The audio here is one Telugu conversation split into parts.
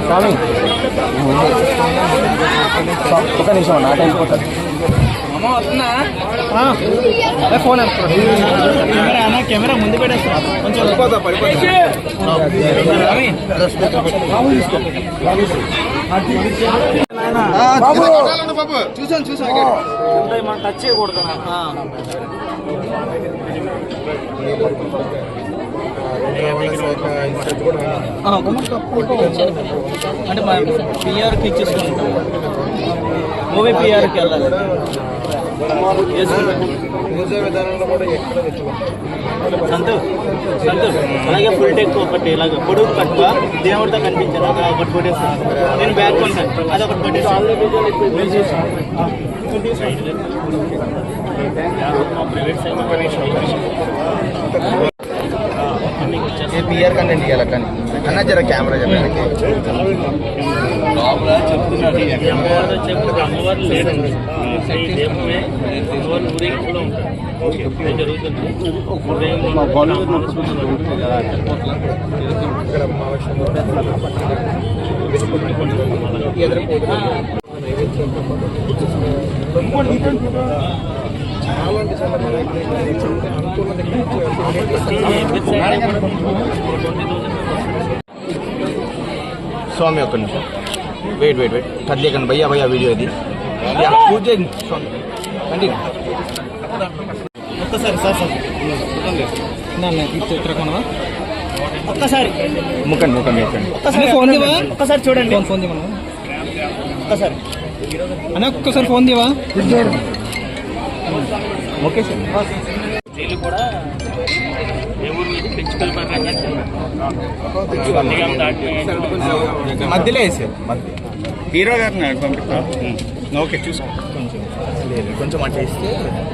స్వామి. ఒక నిమిషం అన్న ఆ టైం పోతుంది ఫోన్ కెమెరా అన్న కెమెరా ముందు పెట్టేస్తా కొంచెం చూసాను చూసాను. మనం టచ్ చేయకూడదు అంటే మా పిఆర్ క్లిక్ మూవీ పిఆర్కి వెళ్ళాలి సంతు సంతు అలాగే ఫుల్ టెక్ ఒకటి ఇలాగ పొడుగు కట్టువ దేవుడితో కనిపించాను అది ఒకటి కొట్టేస్తాను నేను బ్యాక్ ఉంటాను అది ఒకటి పిఆర్ కంటెంట్ ఇవ్వాలి కానీ? అన్న జర కెమెరా చెప్పడానికి అమ్మవారు లేదండి ఈ దీపమే అమ్మవారు ఊరేగి కూడా ఉంటారు ఇదే జరుగుతుంది ఉదయం స్వామి ఒక్క నిమిషం వెయిట్ వెయిట్ వెయిట్ కదిలేకండి భయ్యా భయ్యా వీడియో ఇది యా, పూజ చేయండి స్వామి కంటిన్యూ ఒక్కసారి సార్ సార్ చిత్రకోణ ఒక్కసారి ముఖండి ముఖండి ముఖండి ఒక్కసారి ఫోన్ దివా ఒక్కసారి చూడండి ఫోన్ ఫోన్ దివా ఒక్కసారి అన్న ఒక్కసారి ఫోన్ దివా ఓకే సార్ వీళ్ళు కూడా దేవుడి మీద పెంచుకల్ మధ్యలో వేసారు మధ్య హీరో గారిని పంపిస్తా ఓకే చూసుకో. లేదు కొంచెం అట్లా వేస్తే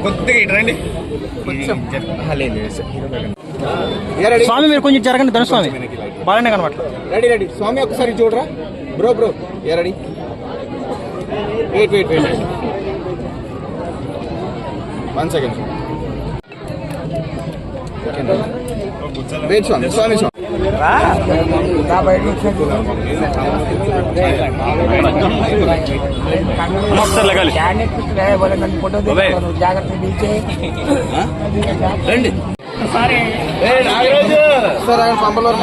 కొద్దిగా ఇటు రండి. కొంచెం. లేదు లేదు సార్ హీరో గారు స్వామి మీరు కొంచెం జరగండి ధనుస్వామి. బాగానే కనబట్ల రెడీ రెడీ. స్వామి ఒకసారి చూడరా? Bro bro. ఏ ready. Wait wait wait. One second wait స్వామి స్వామి స్వామి ఒకసారి లగాలి. రండి. సార్ ఆయన పంపలవారు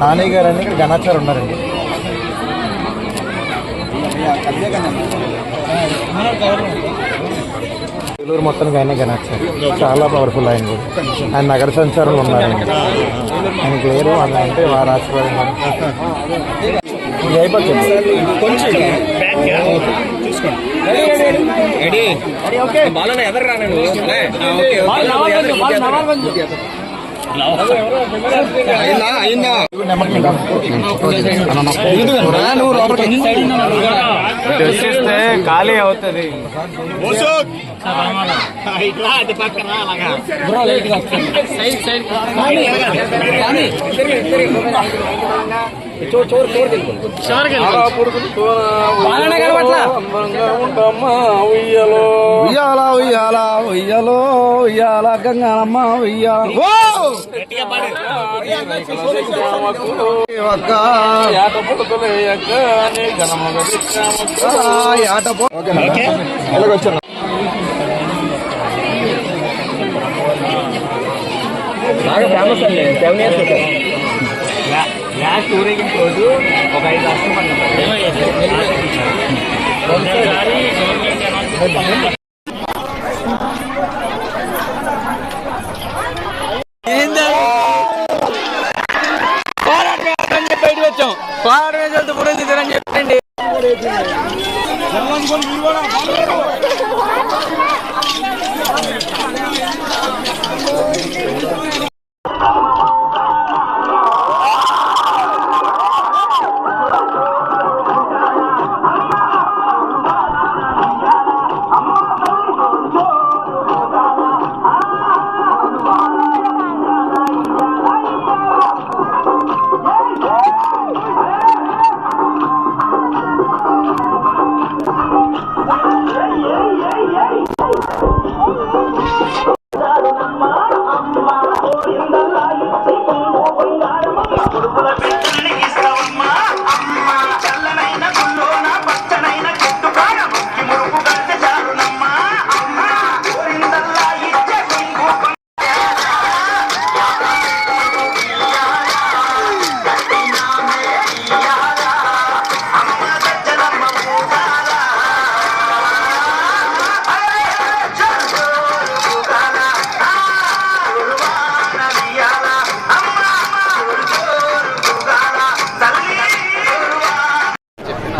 నానయ్య గారు అని ఇక్కడ గణాచారు ఉన్నారండి. ఏలూరు మొత్తానికి ఆయన గణాచారు చాలా పవర్ఫుల్ ఆయన కూడా. ఆయన నగర సంచారంలో ఉన్నారండి ఆయనకి లేరు ఆయన అంటే వారు ఆశీర్వాదం ఇది అయిపోతుంది ఖాళీ అవుతుంది. ఉయ్యాల. ఉయ్యాల ఉయ్యాలో ఉయ్యాల. గంగానమ్మ ఉయ్యాల పో ఎలాగొచ్చాను బాగా ఫేమస్ అండి. సెవెన్ ఇయర్స్ లాస్ట్ ఊరేగింపు రోజు ఒక ఐదు లక్షలు బయటకు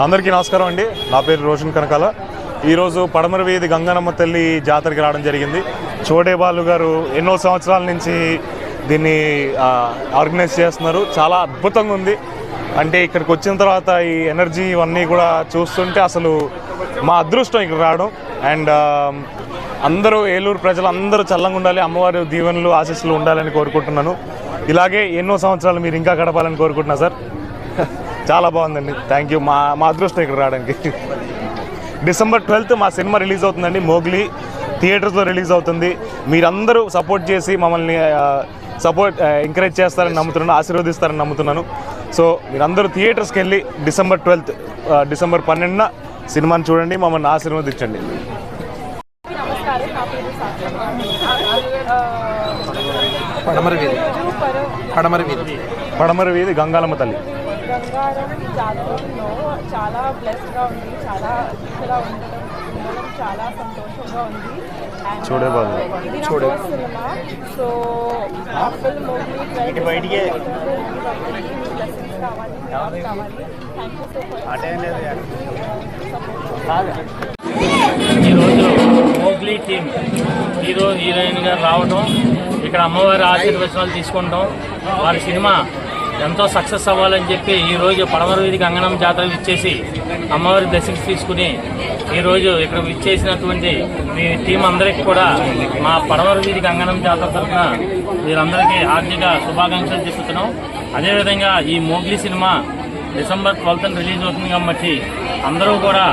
అందరికీ నమస్కారం అండి. నా పేరు రోషన్ కనకాల. ఈరోజు పడమర వీధి గంగనమ్మ తల్లి జాతరకి రావడం జరిగింది. చోడే బాలు గారు ఎన్నో సంవత్సరాల నుంచి దీన్ని ఆర్గనైజ్ చేస్తున్నారు. చాలా అద్భుతంగా ఉంది. అంటే ఇక్కడికి వచ్చిన తర్వాత ఈ ఎనర్జీ ఇవన్నీ కూడా చూస్తుంటే అసలు మా అదృష్టం ఇక్కడ రావడం. అండ్ అందరూ ఏలూరు ప్రజలు అందరూ చల్లంగా ఉండాలి అమ్మవారి దీవెనలు ఆశీస్సులు ఉండాలని కోరుకుంటున్నాను. ఇలాగే ఎన్నో సంవత్సరాలు మీరు ఇంకా గడపాలని కోరుకుంటున్నా సార్. చాలా బాగుందండి. థ్యాంక్ యూ మా మా అదృష్టం ఇక్కడ రావడానికి. డిసెంబర్ ట్వెల్త్ మా సినిమా రిలీజ్ అవుతుందండి. మోగ్లీ థియేటర్స్లో రిలీజ్ అవుతుంది. మీరందరూ సపోర్ట్ చేసి మమ్మల్ని సపోర్ట్ ఎంకరేజ్ చేస్తారని నమ్ముతున్నాను ఆశీర్వదిస్తారని నమ్ముతున్నాను. సో మీరందరూ థియేటర్స్కి వెళ్ళి డిసెంబర్ ట్వెల్త్ డిసెంబర్ పన్నెండున సినిమాని చూడండి మమ్మల్ని ఆశీర్వదించండి. పడమర వీధి. పడమర వీధి. పడమర వీధి గంగాలమ్మ తల్లి. గంగారం జాతరలో చాలా బ్లెస్డ్గా ఉంది చాలా దీక్షగా ఉండడం ఉండడం చాలా సంతోషంగా ఉంది. Uh, ఇది నా ఫస్ట్ సినిమా సో ఫిల్మ్ మూవీ బయటికే. బ్లెస్సింగ్స్ కావాలి help కావాలి. థ్యాంక్ యూ సో మచ్ ఈరోజు మోగ్లీ టీం హీరో హీరోయిన్ గారు రావడం ఇక్కడ అమ్మవారి ఆశీర్వచనాలు తీసుకుంటాం. వారి సినిమా ఎంతో సక్సెస్ అవ్వాలని చెప్పి ఈరోజు పడమర వీధి గంగనం జాతర ఇచ్చేసి అమ్మవారి దర్శనం తీసుకుని ఈరోజు ఇక్కడ ఇచ్చేసినటువంటి మీ టీం అందరికీ కూడా మా పడమర వీధి గంగనం జాతర తరఫున వీరందరికీ ఆర్థిక శుభాకాంక్షలు చెప్తున్నాం అదేవిధంగా ఈ Mowgli cinema December twelfth release అవుతుంది కాబట్టి అందరూ కూడా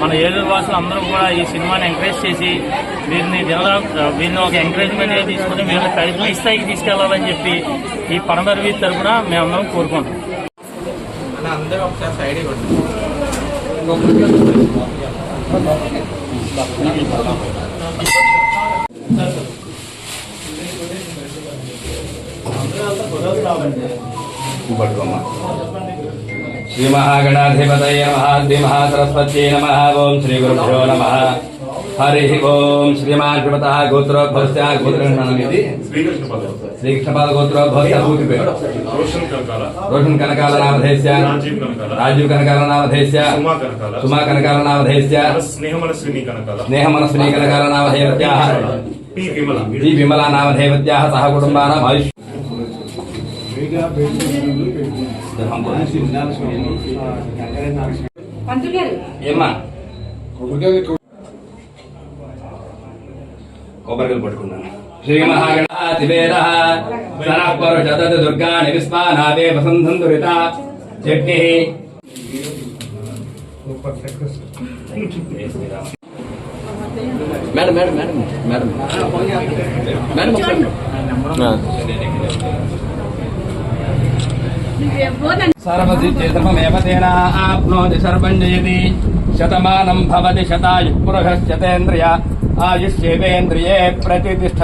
మన ఏలూరు వాసులు అందరూ కూడా ఈ సినిమాని ఎంకరేజ్ చేసి వీరిని వీరిని ఒక ఎంకరేజ్మెంట్ తీసుకుని వీరిని పై స్థాయికి తీసుకెళ్ళాలని చెప్పి ఈ పడమర వీధి తరఫున మేమందరం కోరుకుంటాం శ్రీ మహాగణాధిపతయ श्री महागणाधिपत महाद्रि नम। ओं श्री गुरुभ्यो नम। हरि ओं श्रीमाधिपत श्रीमत गोत्रोभ्य गोत्रहृणनमिति श्रीकृष्णपाल रोशन कनकाल राजीव कनकाल सुमा विमला। नामधेयत्याः सह कुटुम्बानाम् भविष्य ఏమ్మా? కొబ్బరికలు పట్టుకున్నాను శ్రీ మహాగణాతివేద సనఃపరుషత దుర్గాణి విస్మానాదే వసంతం దురిత జగ్ని madam madam madam madam. Madam సర్వసిద్ధేతమేవ తేన ఆప్నోతి సర్వం జయతి. శతమానం భవతి శతాయు పురుషశ్చతేంద్రియ ఆయుష్యేవేంద్రియే ప్రతిష్ట